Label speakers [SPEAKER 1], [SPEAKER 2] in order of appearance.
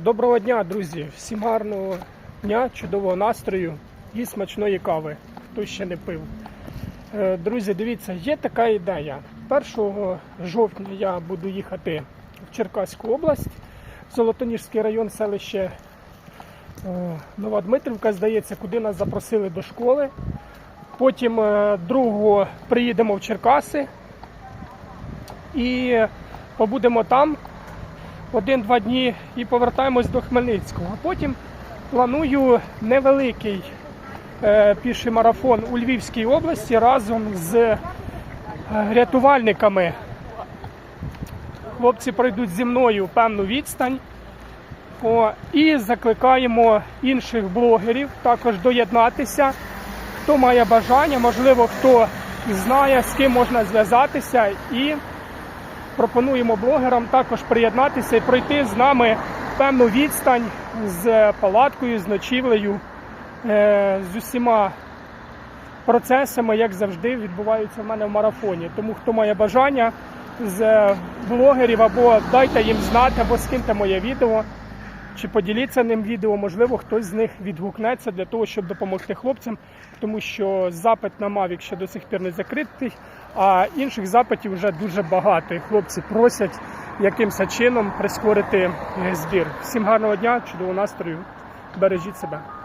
[SPEAKER 1] Доброго дня, друзі! Всім гарного дня, чудового настрою і смачної кави, хто ще не пив. Е, Друзі, дивіться, є така ідея. 1 жовтня я буду їхати в Черкаську область, Золотоніжський район, селище е, Нова Дмитрівка, здається, куди нас запросили до школи. Потім е, 2 приїдемо в Черкаси і побудемо там один-два дні і повертаємось до Хмельницького. А потім планую невеликий е, піший марафон у Львівській області разом з е, рятувальниками. Хлопці пройдуть зі мною певну відстань. О, і закликаємо інших блогерів також доєднатися. Хто має бажання, можливо, хто знає, з ким можна зв'язатися і пропонуємо блогерам також приєднатися і пройти з нами певну відстань з палаткою, з ночівлею, е, з усіма процесами, як завжди, відбуваються в мене в марафоні. Тому хто має бажання з блогерів або дайте їм знати, або скиньте моє відео. Чи поділіться ним відео, можливо, хтось з них відгукнеться для того, щоб допомогти хлопцям, тому що запит на Mavic ще до сих пір не закритий, а інших запитів вже дуже багато. І хлопці просять якимось чином прискорити е, збір. Всім гарного дня, чудового настрою, бережіть себе.